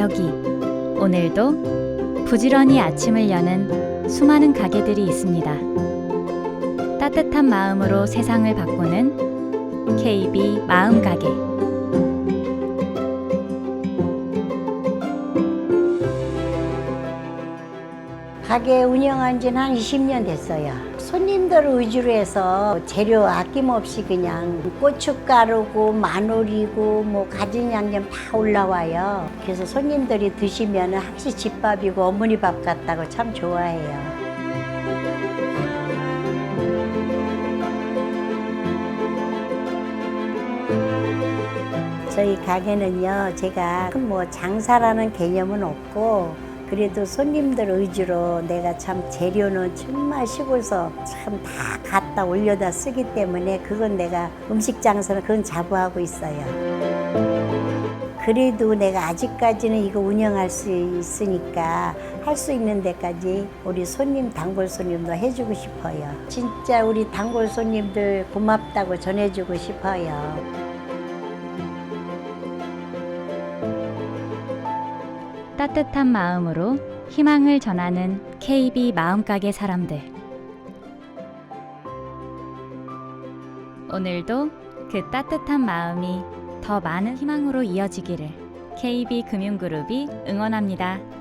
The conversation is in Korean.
여기 오늘도 부지런히 아침을 여는 수많은 가게들이 있습니다. 따뜻한 마음으로 세상을 바꾸는 KB 마음 가게. 가게 운영한 지는 한 20년 됐어요. 손님들 위주로 해서 재료 아낌없이 그냥 고춧가루고 마늘이고 뭐 가진 양념 다 올라와요. 그래서 손님들이 드시면 확실히 집밥이고 어머니 밥 같다고 참 좋아해요. 저희 가게는요, 제가 큰뭐 장사라는 개념은 없고, 그래도 손님들 위주로 내가 참 재료는 정말 시골서 참 다 갖다 올려다 쓰기 때문에 그건 내가 음식 장사는 그건 자부하고 있어요. 그래도 내가 아직까지는 이거 운영할 수 있으니까 할 수 있는 데까지 우리 손님, 단골 손님도 해주고 싶어요. 진짜 우리 단골 손님들 고맙다고 전해주고 싶어요. 따뜻한 마음으로 희망을 전하는 KB 마음가게 사람들. 오늘도 그 따뜻한 마음이 더 많은 희망으로 이어지기를 KB 금융그룹이 응원합니다.